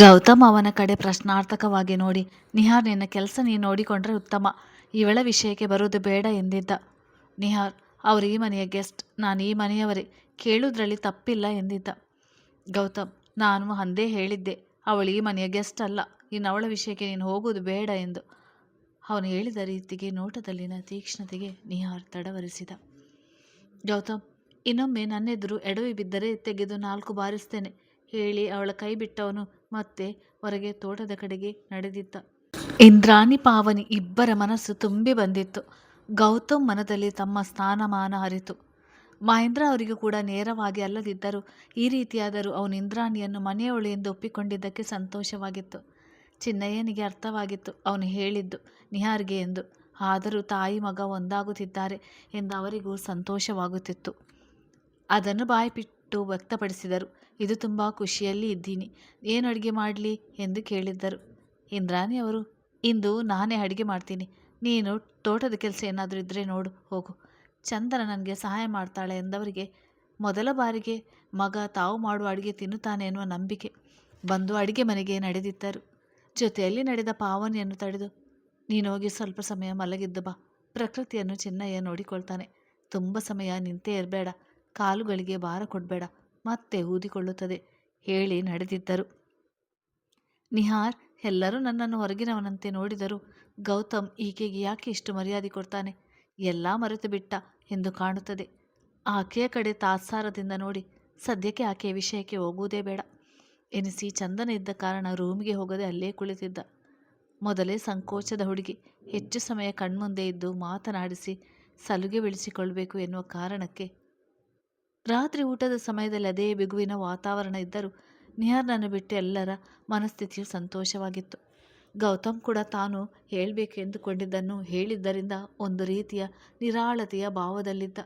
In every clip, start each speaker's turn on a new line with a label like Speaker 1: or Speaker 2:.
Speaker 1: ಗೌತಮ್ ಅವನ ಕಡೆ ಪ್ರಶ್ನಾರ್ಥಕವಾಗಿ ನೋಡಿ, ನಿಹಾರ್, ನಿನ್ನ ಕೆಲಸ ನೀನು ನೋಡಿಕೊಂಡ್ರೆ ಉತ್ತಮ. ಇವಳ ವಿಷಯಕ್ಕೆ ಬರುವುದು ಬೇಡ ಎಂದಿದ್ದ ನಿಹಾರ್, ಅವರು ಈ ಮನೆಯ ಗೆಸ್ಟ್, ನಾನು ಈ ಮನೆಯವರೇ. ಕೇಳುವುದರಲ್ಲಿ ತಪ್ಪಿಲ್ಲ ಎಂದಿದ್ದ ಗೌತಮ್, ನಾನು ಅಂದೇ ಹೇಳಿದ್ದೆ, ಅವಳು ಈ ಮನೆಯ ಗೆಸ್ಟ್ ಅಲ್ಲ. ಇನ್ನು ಅವಳ ವಿಷಯಕ್ಕೆ ನೀನು ಹೋಗುವುದು ಬೇಡ ಎಂದು. ಅವನು ಹೇಳಿದ ರೀತಿಗೆ ನೋಟದಲ್ಲಿನ ತೀಕ್ಷ್ಣತೆಗೆ ನಿಹಾರ್ ತಡವರಿಸಿದ. ಗೌತಮ್, ಇನ್ನೊಮ್ಮೆ ನನ್ನೆದುರು ಎಡವಿ ಬಿದ್ದರೆ ತೆಗೆದು ನಾಲ್ಕು ಬಾರಿಸ್ತೇನೆ. ಹೇಳಿ, ಅವಳ ಕೈ ಬಿಟ್ಟವನು ಮತ್ತೆ ಹೊರಗೆ ತೋಟದ ಕಡೆಗೆ ನಡೆದಿದ್ದ. ಇಂದ್ರಾಣಿ ಪಾವನಿ ಇಬ್ಬರ ಮನಸ್ಸು ತುಂಬಿ ಬಂದಿತ್ತು. ಗೌತಮ್ ಮನದಲ್ಲಿ ತಮ್ಮ ಸ್ಥಾನಮಾನ ಅರಿತು ಮಹೇಂದ್ರ ಅವರಿಗೂ ಕೂಡ ನೇರವಾಗಿ ಅಲ್ಲದಿದ್ದರೂ ಈ ರೀತಿಯಾದರೂ ಅವನು ಇಂದ್ರಾಣಿಯನ್ನು ಮನೆಯವಳು ಎಂದು ಒಪ್ಪಿಕೊಂಡಿದ್ದಕ್ಕೆ ಸಂತೋಷವಾಗಿತ್ತು. ಚಿನ್ನಯ್ಯನಿಗೆ ಅರ್ಥವಾಗಿತ್ತು, ಅವನು ಹೇಳಿದ್ದು, ನಿಹಾರ್ಗೆ ಎಂದು. ಆದರೂ ತಾಯಿ ಮಗ ಒಂದಾಗುತ್ತಿದ್ದಾರೆ ಎಂದು ಅವರಿಗೂ ಸಂತೋಷವಾಗುತ್ತಿತ್ತು. ಅದನ್ನು ಬಾಯಿಬಿಟ್ಟು ವ್ಯಕ್ತಪಡಿಸಿದರು. ಇದು ತುಂಬ ಖುಷಿಯಲ್ಲಿ ಇದ್ದೀನಿ. ಏನು ಅಡುಗೆ ಮಾಡಲಿ? ಎಂದು ಕೇಳಿದ್ದರು. ಇಂದ್ರಾಣಿ ಅವರು, ಇಂದು ನಾನೇ ಅಡುಗೆ ಮಾಡ್ತೀನಿ. ನೀನು ತೋಟದ ಕೆಲಸ ಏನಾದರೂ ಇದ್ದರೆ ನೋಡು, ಹೋಗು. ಚಂದನ ನನಗೆ ಸಹಾಯ ಮಾಡ್ತಾಳೆ ಎಂದವರಿಗೆ, ಮೊದಲ ಬಾರಿಗೆ ಮಗ ತಾವು ಮಾಡುವ ಅಡುಗೆ ತಿನ್ನುತ್ತಾನೆ ಎನ್ನುವ ನಂಬಿಕೆ. ಬಂದು ಅಡುಗೆ ಮನೆಗೆ ನಡೆದಿದ್ದರು. ಜೊತೆಯಲ್ಲಿ ನಡೆದ ಪಾವನಿಯನ್ನು ತಡೆದು, ನೀನು ಹೋಗಿ ಸ್ವಲ್ಪ ಸಮಯ ಮಲಗಿದ್ದು ಬಾ. ಪ್ರಕೃತಿಯನ್ನು ಚಿನ್ನಯ್ಯ ನೋಡಿಕೊಳ್ತಾನೆ. ತುಂಬ ಸಮಯ ನಿಂತೇ ಇರಬೇಡ. ಕಾಲುಗಳಿಗೆ ಭಾರ ಕೊಡಬೇಡ. ಮತ್ತೆ ಊದಿಕೊಳ್ಳುತ್ತದೆ. ಹೇಳಿ ನಡೆದಿದ್ದರು. ನಿಹಾರ್ ಎಲ್ಲರೂ ನನ್ನನ್ನು ಹೊರಗಿನವನಂತೆ ನೋಡಿದರು. ಗೌತಮ್ ಈಕೆಗೆ ಯಾಕೆ ಇಷ್ಟು ಮರ್ಯಾದೆ ಕೊಡ್ತಾನೆ? ಎಲ್ಲ ಮರೆತು ಬಿಟ್ಟ ಎಂದು ಕಾಣುತ್ತದೆ. ಆಕೆಯ ಕಡೆ ತಾತ್ಸಾರದಿಂದ ನೋಡಿ, ಸದ್ಯಕ್ಕೆ ಆಕೆಯ ವಿಷಯಕ್ಕೆ ಹೋಗುವುದೇ ಬೇಡ. ಎನಿಸಿ ಚಂದನ ಇದ್ದ ಕಾರಣ ರೂಮಿಗೆ ಹೋಗದೆ ಅಲ್ಲೇ ಕುಳಿತಿದ್ದ. ಮೊದಲೇ ಸಂಕೋಚದ ಹುಡುಗಿ, ಹೆಚ್ಚು ಸಮಯ ಕಣ್ಮುಂದೆ ಇದ್ದು ಮಾತನಾಡಿಸಿ, ಸಲುಗೆ ಬೆಳೆಸಿಕೊಳ್ಬೇಕು ಎನ್ನುವ ಕಾರಣಕ್ಕೆ ರಾತ್ರಿ ಊಟದ ಸಮಯದಲ್ಲಿ ಅದೇ ಬಿಗುವಿನ ವಾತಾವರಣ ಇದ್ದರೂ ನಿಹಾರ್ನನ್ನು ಬಿಟ್ಟು ಎಲ್ಲರ ಮನಸ್ಥಿತಿಯು ಸಂತೋಷವಾಗಿತ್ತು. ಗೌತಮ್ ಕೂಡ ತಾನು ಹೇಳಬೇಕೆಂದುಕೊಂಡಿದ್ದನ್ನು ಹೇಳಿದ್ದರಿಂದ ಒಂದು ರೀತಿಯ ನಿರಾಳತೆಯ ಭಾವದಲ್ಲಿದ್ದ.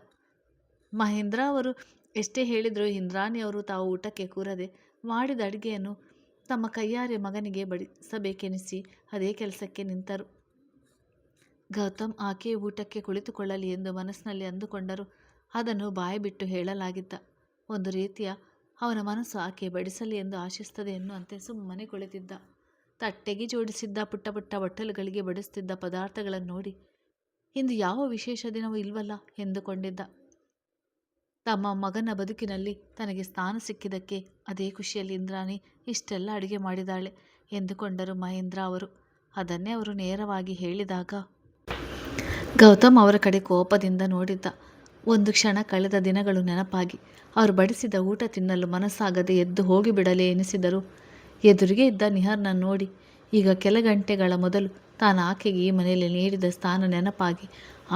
Speaker 1: ಮಹೇಂದ್ರ ಅವರು ಎಷ್ಟೇ ಹೇಳಿದರೂ ಇಂದ್ರಾಣಿ ಅವರು ತಾವು ಊಟಕ್ಕೆ ಕೂರದೆ ಮಾಡಿದ ಅಡುಗೆಯನ್ನು ತಮ್ಮ ಕೈಯಾರೆ ಮಗನಿಗೆ ಬಡಿಸಬೇಕೆನಿಸಿ ಅದೇ ಕೆಲಸಕ್ಕೆ ನಿಂತರು. ಗೌತಮ್ ಆಕೆ ಊಟಕ್ಕೆ ಕುಳಿತುಕೊಳ್ಳಲಿ ಎಂದು ಮನಸ್ಸಿನಲ್ಲಿ ಅಂದುಕೊಂಡರು. ಅದನ್ನು ಬಾಯಿ ಬಿಟ್ಟು ಹೇಳಲಾಗಿದ್ದ. ಒಂದು ರೀತಿಯ ಅವನ ಮನಸ್ಸು ಆಕೆ ಬಡಿಸಲಿ ಎಂದು ಆಶಿಸ್ತದೆ ಎನ್ನುವಂತೆ ಸುಮ್ಮನೆ ಕುಳಿತಿದ್ದ. ತಟ್ಟೆಗೆ ಜೋಡಿಸಿದ್ದ ಪುಟ್ಟ ಪುಟ್ಟ ಬಟ್ಟಲುಗಳಿಗೆ ಬಡಿಸುತ್ತಿದ್ದ ಪದಾರ್ಥಗಳನ್ನು ನೋಡಿ ಇಂದು ಯಾವ ವಿಶೇಷ ದಿನವೂ ಇಲ್ವಲ್ಲ ಎಂದುಕೊಂಡಿದ್ದ. ತಮ್ಮ ಮಗನ ಬದುಕಿನಲ್ಲಿ ತನಗೆ ಸ್ಥಾನ ಸಿಕ್ಕಿದ್ದಕ್ಕೆ ಅದೇ ಖುಷಿಯಲ್ಲಿ, ಇಂದ್ರಾಣಿ, ಇಷ್ಟೆಲ್ಲ ಅಡುಗೆ ಮಾಡಿದಾಳೆ ಎಂದುಕೊಂಡರು ಮಹೇಂದ್ರ ಅವರು. ಅದನ್ನೇ ಅವರು ನೇರವಾಗಿ ಹೇಳಿದಾಗ ಗೌತಮ್ ಅವರ ಕಡೆ ಕೋಪದಿಂದ ನೋಡಿದ್ದ. ಒಂದು ಕ್ಷಣ ಕಳೆದ ದಿನಗಳು ನೆನಪಾಗಿ. ಅವರು ಬಡಿಸಿದ ಊಟ ತಿನ್ನಲು ಮನಸ್ಸಾಗದೆ ಎದ್ದು ಹೋಗಿಬಿಡಲೇ ಎನಿಸಿದರು. ಎದುರಿಗೆ ಇದ್ದ ನಿಹಾರ್ನ ನೋಡಿ, ಈಗ ಕೆಲ ಗಂಟೆಗಳ ಮೊದಲು ತಾನು ಆಕೆಗೆ ಈ ಮನೆಯಲ್ಲಿ ನೀಡಿದ ಸ್ಥಾನ ನೆನಪಾಗಿ.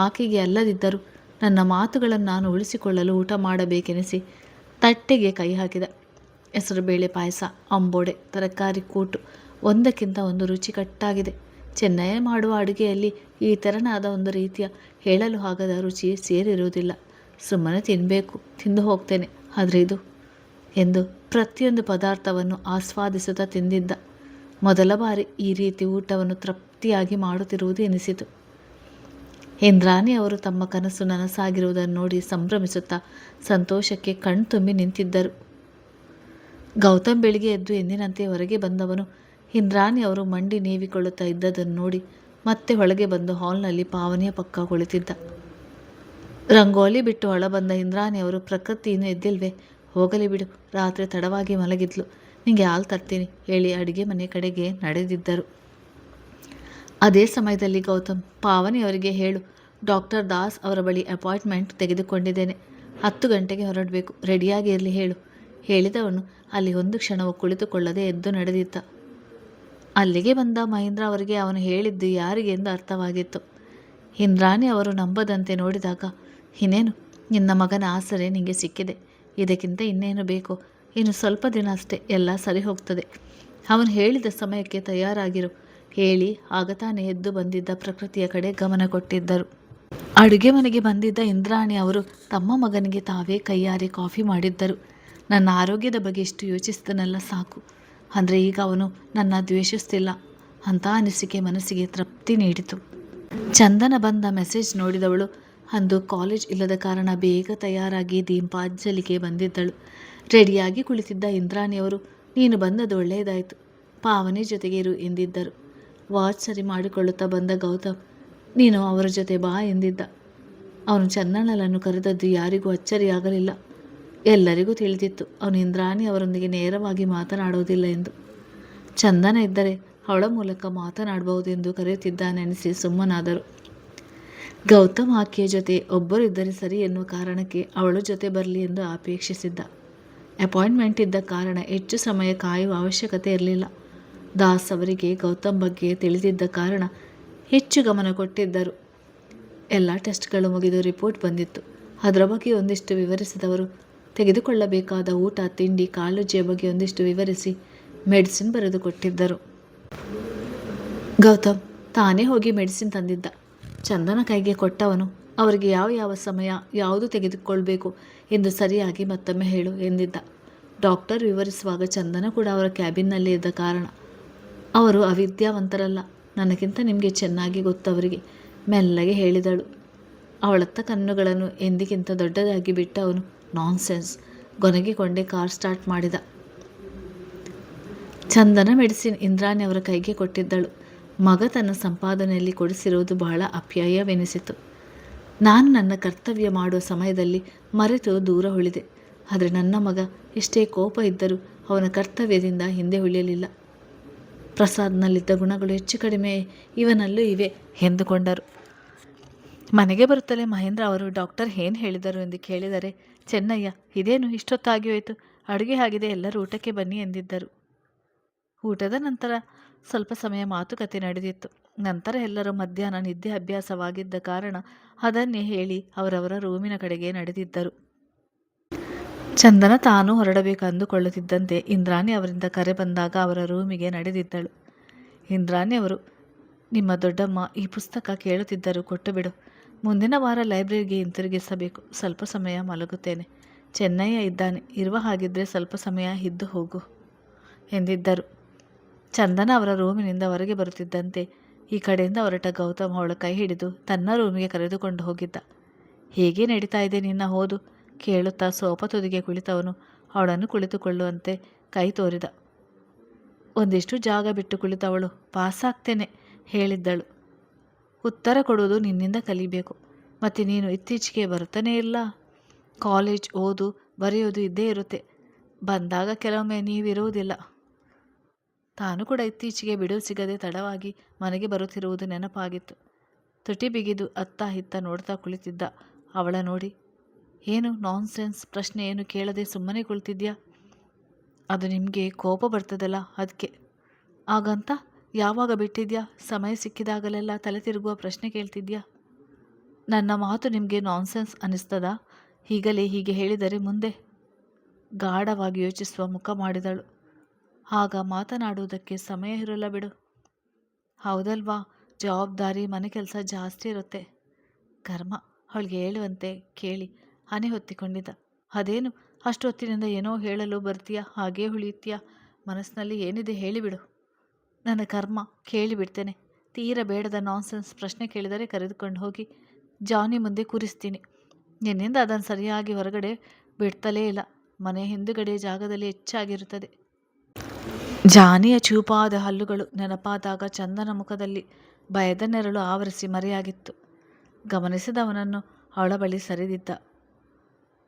Speaker 1: ಆಕೆಗೆ ಅಲ್ಲದಿದ್ದರೂ ನನ್ನ ಮಾತುಗಳನ್ನು ನಾನು ಉಳಿಸಿಕೊಳ್ಳಲು ಊಟ ಮಾಡಬೇಕೆನಿಸಿ ತಟ್ಟೆಗೆ ಕೈ ಹಾಕಿದ. ಹೆಸರುಬೇಳೆ ಪಾಯಸ, ಅಂಬೋಡೆ, ತರಕಾರಿ, ಕೂಟು, ಒಂದಕ್ಕಿಂತ ಒಂದು ರುಚಿಕಟ್ಟಾಗಿದೆ ಚೆನ್ನಯ್ಯ ಮಾಡುವ ಅಡುಗೆಯಲ್ಲಿ ಈ ತೆರನಾದ ಒಂದು ರೀತಿಯ ಹೇಳಲು ಆಗದ ರುಚಿ ಸೇರಿರುವುದಿಲ್ಲ. ಸುಮ್ಮನೆ ತಿನ್ನಬೇಕು ತಿಂದು ಹೋಗ್ತೇನೆ. ಆದರೆ ಇದು ಎಂದು ಪ್ರತಿಯೊಂದು ಪದಾರ್ಥವನ್ನು ಆಸ್ವಾದಿಸುತ್ತಾ ತಿಂದಿದ್ದ. ಮೊದಲ ಬಾರಿ ಈ ರೀತಿ ಊಟವನ್ನು ತೃಪ್ತಿಯಾಗಿ ಮಾಡುತ್ತಿರುವುದು ಎನಿಸಿತು. ಇಂದ್ರಾಣಿ ಅವರು ತಮ್ಮ ಕನಸು ನನಸಾಗಿರುವುದನ್ನು ನೋಡಿ ಸಂಭ್ರಮಿಸುತ್ತಾ ಸಂತೋಷಕ್ಕೆ ಕಣ್ತುಂಬಿ ನಿಂತಿದ್ದರು. ಗೌತಮ್ ಬೆಳಿಗ್ಗೆ ಎದ್ದು ಎಂದಿನಂತೆ ಹೊರಗೆ ಬಂದವನು ಇಂದ್ರಾಣಿ ಅವರು ಮಂಡಿ ನೀವಿಕೊಳ್ಳುತ್ತಾ ಇದ್ದದನ್ನು ನೋಡಿ ಮತ್ತೆ ಒಳಗೆ ಬಂದು ಹಾಲ್ನಲ್ಲಿ ಪಾವನಿಯ ಪಕ್ಕ ಕುಳಿತಿದ್ದ. ರಂಗೋಲಿ ಬಿಟ್ಟು ಒಳ ಬಂದ ಇಂದ್ರಾಣಿ ಅವರು ಪ್ರಕೃತಿ ಇನ್ನೂ ಎದ್ದಿಲ್ವೇ ಹೋಗಲಿ ಬಿಡು, ರಾತ್ರಿ ತಡವಾಗಿ ಮಲಗಿದ್ಲು. ನಿಂಗೆ ಹಾಲು ತರ್ತೀನಿ, ಹೇಳಿ ಅಡುಗೆ ಮನೆ ಕಡೆಗೆ ನಡೆದಿದ್ದರು. ಅದೇ ಸಮಯದಲ್ಲಿ ಗೌತಮ್ ಪಾವನಿಯವರಿಗೆ ಹೇಳು, ಡಾಕ್ಟರ್ ದಾಸ್ ಅವರ ಬಳಿ ಅಪಾಯಿಂಟ್ಮೆಂಟ್ ತೆಗೆದುಕೊಂಡಿದ್ದೇನೆ. ಹತ್ತು ಗಂಟೆಗೆ ಹೊರಡಬೇಕು, ರೆಡಿಯಾಗಿ ಇರಲಿ, ಹೇಳು. ಹೇಳಿದವನು ಅಲ್ಲಿ ಒಂದು ಕ್ಷಣವು ಕುಳಿತುಕೊಳ್ಳದೆ ಎದ್ದು ನಡೆದಿದ್ದ. ಅಲ್ಲಿಗೆ ಬಂದ ಮಹೇಂದ್ರ ಅವರಿಗೆ ಅವನು ಹೇಳಿದ್ದು ಯಾರಿಗೆ ಎಂದು ಅರ್ಥವಾಗಿತ್ತು. ಇಂದ್ರಾಣಿ ಅವರು ನಂಬದಂತೆ ನೋಡಿದಾಗ, ಇನ್ನೇನು? ನಿನ್ನ ಮಗನ ಆಸರೆ ನಿಮಗೆ ಸಿಕ್ಕಿದೆ. ಇದಕ್ಕಿಂತ ಇನ್ನೇನು ಬೇಕು? ಇನ್ನು ಸ್ವಲ್ಪ ದಿನ ಅಷ್ಟೇ, ಎಲ್ಲ ಸರಿ ಹೋಗ್ತದೆ. ಅವನು ಹೇಳಿದ ಸಮಯಕ್ಕೆ ತಯಾರಾಗಿರು. ಹೇಳಿ, ಆಗ ತಾನೇ ಎದ್ದು ಬಂದಿದ್ದ ಪ್ರಕೃತಿಯ ಕಡೆ ಗಮನ ಕೊಟ್ಟಿದ್ದರು. ಅಡುಗೆ ಮನೆಗೆ ಬಂದಿದ್ದ ಇಂದ್ರಾಣಿ ಅವರು ತಮ್ಮ ಮಗನಿಗೆ ತಾವೇ ಕೈಯಾರೆ ಕಾಫಿ ಮಾಡಿದ್ದರು. ನನ್ನ ಆರೋಗ್ಯದ ಬಗ್ಗೆ ಇಷ್ಟು ಯೋಚಿಸಿದನಲ್ಲ ಸಾಕು. ಅಂದರೆ ಈಗ ಅವನು ನನ್ನ ದ್ವೇಷಿಸ್ತಿಲ್ಲ ಅಂತ ಅನಿಸಿಕೆ ಮನಸ್ಸಿಗೆ ತೃಪ್ತಿ ನೀಡಿತು. ಚಂದನ ಬಂದ ಮೆಸೇಜ್ ನೋಡಿದವಳು ಅಂದು ಕಾಲೇಜ್ ಇಲ್ಲದ ಕಾರಣ ಬೇಗ ತಯಾರಾಗಿ ದೀಪಾಂಜಲಿಗೆ ಬಂದಿದ್ದಳು. ರೆಡಿಯಾಗಿ ಕುಳಿತಿದ್ದ ಇಂದ್ರಾಣಿಯವರು, ನೀನು ಬಂದದ್ದು ಒಳ್ಳೆಯದಾಯಿತು. ಪಾವನೆ ಜೊತೆಗೆ ಇರು ಎಂದಿದ್ದರು. ವಾಚ್ ಸರಿ ಮಾಡಿಕೊಳ್ಳುತ್ತಾ ಬಂದ ಗೌತಮ್, ನೀನು ಅವರ ಜೊತೆ ಬಾ ಎಂದಿದ್ದ. ಅವನು ಚಂದಣ್ಣನನ್ನು ಕರೆದದ್ದು ಯಾರಿಗೂ ಅಚ್ಚರಿಯಾಗಲಿಲ್ಲ. ಎಲ್ಲರಿಗೂ ತಿಳಿದಿತ್ತು. ಅವನು ಇಂದ್ರಾಣಿ ಅವರೊಂದಿಗೆ ನೇರವಾಗಿ ಮಾತನಾಡುವುದಿಲ್ಲ ಎಂದು. ಚಂದನ ಇದ್ದರೆ ಅವಳ ಮೂಲಕ ಮಾತನಾಡಬಹುದೆಂದು ಕರೆಯುತ್ತಿದ್ದಾನೆನಿಸಿ ಸುಮ್ಮನಾದರು. ಗೌತಮ್ ಆಕೆಯ ಜೊತೆ ಒಬ್ಬರಿದ್ದರೆ ಸರಿ ಎನ್ನುವ ಕಾರಣಕ್ಕೆ ಅವಳ ಜೊತೆ ಬರಲಿ ಎಂದು ಅಪೇಕ್ಷಿಸಿದ್ದ. ಅಪಾಯಿಂಟ್ಮೆಂಟ್ ಇದ್ದ ಕಾರಣ ಹೆಚ್ಚು ಸಮಯ ಕಾಯುವ ಅವಶ್ಯಕತೆ ಇರಲಿಲ್ಲ. ದಾಸ್ ಅವರಿಗೆ ಗೌತಮ್ ಬಗ್ಗೆ ತಿಳಿದಿದ್ದ ಕಾರಣ ಹೆಚ್ಚು ಗಮನ ಕೊಟ್ಟಿದ್ದರು. ಎಲ್ಲ ಟೆಸ್ಟ್ಗಳು ಮುಗಿದು ರಿಪೋರ್ಟ್ ಬಂದಿತ್ತು. ಅದರ ಬಗ್ಗೆ ಒಂದಿಷ್ಟು ವಿವರಿಸಿದವರು ತೆಗೆದುಕೊಳ್ಳಬೇಕಾದ ಊಟ, ತಿಂಡಿ ಕಾಳಜಿಯ ಬಗ್ಗೆ ಒಂದಿಷ್ಟು ವಿವರಿಸಿ ಮೆಡಿಸಿನ್ ಬರೆದುಕೊಟ್ಟಿದ್ದರು. ಗೌತಮ್ ತಾನೇ ಹೋಗಿ ಮೆಡಿಸಿನ್ ತಂದಿದ್ದ. ಚಂದನ ಕೈಗೆ ಕೊಟ್ಟವನು, ಅವರಿಗೆ ಯಾವ ಯಾವ ಸಮಯ ಯಾವುದು ತೆಗೆದುಕೊಳ್ಬೇಕು ಎಂದು ಸರಿಯಾಗಿ ಮತ್ತೊಮ್ಮೆ ಹೇಳು ಎಂದಿದ್ದ. ಡಾಕ್ಟರ್ ವಿವರಿಸುವಾಗ ಚಂದನ ಕೂಡ ಅವರ ಕ್ಯಾಬಿನ್ನಲ್ಲಿ ಇದ್ದ ಕಾರಣ, ಅವರು ಅವಿದ್ಯಾವಂತರಲ್ಲ, ನನಗಿಂತ ನಿಮಗೆ ಚೆನ್ನಾಗಿ ಗೊತ್ತವರಿಗೆ ಮೆಲ್ಲಗೆ ಹೇಳಿದಳು. ಅವಳತ್ತ ಕಣ್ಣುಗಳನ್ನು ಎಂದಿಗಿಂತ ದೊಡ್ಡದಾಗಿ ಬಿಟ್ಟ ನಾನ್ಸೆನ್ಸ್. ಗೊನಗಿಕೊಂಡೇ ಕಾರ್ ಸ್ಟಾರ್ಟ್ ಮಾಡಿದ. ಚಂದನ ಮೆಡಿಸಿನ್ ಇಂದ್ರಾಣಿ ಅವರ ಕೈಗೆ ಕೊಟ್ಟಿದ್ದಳು. ಮಗ ತನ್ನ ಸಂಪಾದನೆಯಲ್ಲಿ ಕೊಡಿಸಿರುವುದು ಬಹಳ ಅಪ್ಯಾಯವೆನಿಸಿತು. ನಾನು ನನ್ನ ಕರ್ತವ್ಯ ಮಾಡುವ ಸಮಯದಲ್ಲಿ ಮರೆತು ದೂರ ಉಳಿದೆ. ಆದರೆ ನನ್ನ ಮಗ ಎಷ್ಟೇ ಕೋಪ ಇದ್ದರೂ ಅವನ ಕರ್ತವ್ಯದಿಂದ ಹಿಂದೆ ಉಳಿಯಲಿಲ್ಲ. ಪ್ರಸಾದ್ನಲ್ಲಿದ್ದ ಗುಣಗಳು ಹೆಚ್ಚು ಕಡಿಮೆ ಇವನಲ್ಲೂ ಇವೆ ಎಂದುಕೊಂಡರು. ಮನೆಗೆ ಬರುತ್ತಲೇ ಮಹೇಂದ್ರ ಅವರು ಡಾಕ್ಟರ್ ಏನು ಹೇಳಿದರು ಎಂದು ಕೇಳಿದರೆ, ಚೆನ್ನಯ್ಯ, ಇದೇನು ಇಷ್ಟೊತ್ತಾಗಿ ಹೋಯಿತು? ಅಡುಗೆ ಆಗಿದೆ, ಎಲ್ಲರೂ ಊಟಕ್ಕೆ ಬನ್ನಿ ಎಂದಿದ್ದರು. ಊಟದ ನಂತರ ಸ್ವಲ್ಪ ಸಮಯ ಮಾತುಕತೆ ನಡೆದಿತ್ತು. ನಂತರ ಎಲ್ಲರೂ ಮಧ್ಯಾಹ್ನ ನಿದ್ದೆ ಅಭ್ಯಾಸವಾಗಿದ್ದ ಕಾರಣ ಅದನ್ನೇ ಹೇಳಿ ಅವರವರ ರೂಮಿನ ಕಡೆಗೆ ನಡೆದಿದ್ದರು. ಚಂದನ ತಾನು ಹೊರಡಬೇಕು ಅಂದುಕೊಳ್ಳುತ್ತಿದ್ದಂತೆ ಇಂದ್ರಾಣಿ ಅವರಿಂದ ಕರೆ ಬಂದಾಗ ಅವರ ರೂಮಿಗೆ ನಡೆದಿದ್ದಳು. ಇಂದ್ರಾಣಿ ಅವರು, ನಿಮ್ಮ ದೊಡ್ಡಮ್ಮ ಈ ಪುಸ್ತಕ ಕೇಳುತ್ತಿದ್ದರು ಕೊಟ್ಟು ಬಿಡು ಮುಂದಿನ ವಾರ ಲೈಬ್ರರಿಗೆ ಹಿಂತಿರುಗಿಸಬೇಕು. ಸ್ವಲ್ಪ ಸಮಯ ಮಲಗುತ್ತೇನೆ. ಚೆನ್ನಯ್ಯ ಇದ್ದಾನೆ. ಇರುವ ಹಾಗಿದ್ದರೆ ಸ್ವಲ್ಪ ಸಮಯ ಇದ್ದು ಹೋಗು ಎಂದಿದ್ದರು. ಚಂದನ ಅವರ ರೂಮಿನಿಂದ ಹೊರಗೆ ಬರುತ್ತಿದ್ದಂತೆ ಈ ಕಡೆಯಿಂದ ಹೊರಟ ಗೌತಮ್ ಅವಳ ಕೈ ಹಿಡಿದು ತನ್ನ ರೂಮಿಗೆ ಕರೆದುಕೊಂಡು ಹೋಗಿದ್ದ. ಹೇಗೆ ನಡೀತಾ ಇದೆ ನಿನ್ನ ಹೋದು? ಕೇಳುತ್ತಾ ಸೋಪ ತುದಿಗೆ ಕುಳಿತವನು. ಅವಳನ್ನು ಕುಳಿತುಕೊಳ್ಳುವಂತೆ ಕೈ ತೋರಿದ. ಒಂದಿಷ್ಟು ಜಾಗ ಬಿಟ್ಟು ಕುಳಿತವಳು. ಪಾಸಾಗ್ತೇನೆ, ಹೇಳಿದ್ದಳು. ಉತ್ತರ ಕೊಡುವುದು ನಿನ್ನಿಂದ ಕಲಿಬೇಕು. ಮತ್ತು ನೀನು ಇತ್ತೀಚೆಗೆ ಬರ್ತಾನೇ ಇಲ್ಲ? ಕಾಲೇಜ್ ಓದು, ಬರೆಯೋದು ಇದ್ದೇ ಇರುತ್ತೆ. ಬಂದಾಗ ಕೆಲವೊಮ್ಮೆ ನೀವಿರುವುದಿಲ್ಲ. ತಾನು ಕೂಡ ಇತ್ತೀಚೆಗೆ ಬಿಡುವು ಸಿಗದೆ ತಡವಾಗಿ ಮನೆಗೆ ಬರುತ್ತಿರುವುದು ನೆನಪಾಗಿತ್ತು. ತುಟಿ ಬಿಗಿದು ಅತ್ತ ಇತ್ತ ನೋಡ್ತಾ ಕುಳಿತಿದ್ದ ಅವಳ ನೋಡಿ, ಏನು ನಾನ್ಸೆನ್ಸ್? ಪ್ರಶ್ನೆ ಏನು ಕೇಳದೆ ಸುಮ್ಮನೆ ಕುಳಿತಿದ್ಯಾ? ಅದು ನಿಮಗೆ ಕೋಪ ಬರ್ತದಲ್ಲ ಅದಕ್ಕೆ. ಆಗಂತ ಯಾವಾಗ ಬಿಟ್ಟಿದ್ಯಾ? ಸಮಯ ಸಿಕ್ಕಿದಾಗಲೆಲ್ಲ ತಲೆ ತಿರುಗುವ ಪ್ರಶ್ನೆ ಕೇಳ್ತಿದ್ಯಾ? ನನ್ನ ಮಾತು ನಿಮಗೆ ನಾನ್ಸೆನ್ಸ್ ಅನ್ನಿಸ್ತದಾ ಈಗಲೇ ಹೀಗೆ ಹೇಳಿದರೆ ಮುಂದೆ? ಗಾಢವಾಗಿ ಯೋಚಿಸುವ ಮುಖ ಮಾಡಿದಳು. ಆಗ ಮಾತನಾಡುವುದಕ್ಕೆ ಸಮಯ ಇರಲ್ಲ ಬಿಡು. ಹೌದಲ್ವಾ? ಜವಾಬ್ದಾರಿ ಮನೆ ಕೆಲಸ ಜಾಸ್ತಿ ಇರುತ್ತೆ. ಕರ್ಮ, ಅವಳಿಗೆ ಹೇಳುವಂತೆ ಕೇಳಿ ಹನಿ ಹೊತ್ತಿಕೊಂಡಿದ್ದ. ಅದೇನು? ಅಷ್ಟು ಹೊತ್ತಿನಿಂದ ಏನೋ ಹೇಳಲು ಬರ್ತೀಯಾ? ಹಾಗೇ ಉಳಿಯುತ್ತೀಯಾ? ಮನಸ್ಸಿನಲ್ಲಿ ಏನಿದೆ ಹೇಳಿಬಿಡು ನನ್ನ ಕರ್ಮ ಕೇಳಿಬಿಡ್ತೇನೆ. ತೀರ ಬೇಡದ ನಾನ್ಸೆನ್ಸ್ ಪ್ರಶ್ನೆ ಕೇಳಿದರೆ ಕರೆದುಕೊಂಡು ಹೋಗಿ, ಜಾನಿ ಮುಂದೆ ಕೂರಿಸ್ತೀನಿ. ನಿನ್ನಿಂದ ಅದನ್ನು ಸರಿಯಾಗಿ ಹೊರಗಡೆ ಬಿಡ್ತಲೇ ಇಲ್ಲ. ಮನೆ ಹಿಂದುಗಡೆ ಜಾಗದಲ್ಲಿ ಹೆಚ್ಚಾಗಿರುತ್ತದೆ. ಜಾನಿಯ ಚೂಪಾದ ಹಲ್ಲುಗಳು ನೆನಪಾದಾಗ ಚಂದನ ಮುಖದಲ್ಲಿ ಭಯದ ನೆರಳು ಆವರಿಸಿ ಮರೆಯಾಗಿತ್ತು. ಗಮನಿಸಿದವನನ್ನು ಅವಳ ಬಳಿ ಸರಿದಿದ್ದ.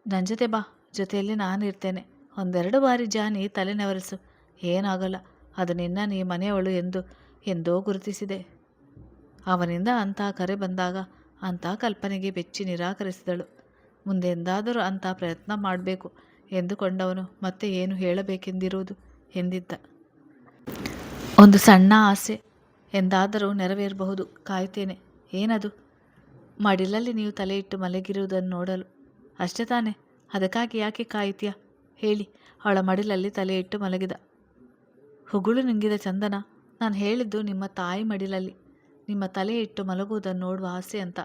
Speaker 1: ನನ್ನ ಜೊತೆ ಬಾ, ಜೊತೆಯಲ್ಲಿ ನಾನಿರ್ತೇನೆ. ಒಂದೆರಡು ಬಾರಿ ಜಾನಿ ತಲೆನೆವರಿಸು ಏನಾಗಲ್ಲ. ಅದು ನಿನ್ನ ನೀ ಮನೆಯವಳು ಎಂದು ಎಂದೋ ಗುರುತಿಸಿದೆ. ಅವನಿಂದ ಅಂಥ ಕರೆ ಬಂದಾಗ ಅಂಥ ಕಲ್ಪನೆಗೆ ಬೆಚ್ಚಿ ನಿರಾಕರಿಸಿದಳು. ಮುಂದೆಂದಾದರೂ ಅಂಥ ಪ್ರಯತ್ನ ಮಾಡಬೇಕು ಎಂದುಕೊಂಡವನು ಮತ್ತೆ ಏನು ಹೇಳಬೇಕೆಂದಿರುವುದು ಎಂದಿದ್ದ. ಒಂದು ಸಣ್ಣ ಆಸೆ ಎಂದಾದರೂ ನೆರವೇರಬಹುದು ಕಾಯ್ತೇನೆ ಏನದು? ಮಡಿಲಲ್ಲಿ ನೀವು ತಲೆ ಇಟ್ಟು ಮಲಗಿರುವುದನ್ನು ನೋಡಲು. ಅಷ್ಟೇ ತಾನೆ, ಅದಕ್ಕಾಗಿ ಯಾಕೆ ಕಾಯ್ತೀಯಾ ಹೇಳಿ. ಅವಳ ಮಡಿಲಲ್ಲಿ ತಲೆ ಇಟ್ಟು ಮಲಗಿದ. ಹುಗುಳು ನುಂಗಿದ ಚಂದನ. ನಾನು ಹೇಳಿದ್ದು ನಿಮ್ಮ ತಾಯಿ ಮಡಿಲಲ್ಲಿ. ನಿಮ್ಮ ತಲೆ ಇಟ್ಟು ಮಲಗುವುದನ್ನು ನೋಡುವ ಆಸೆ ಅಂತ.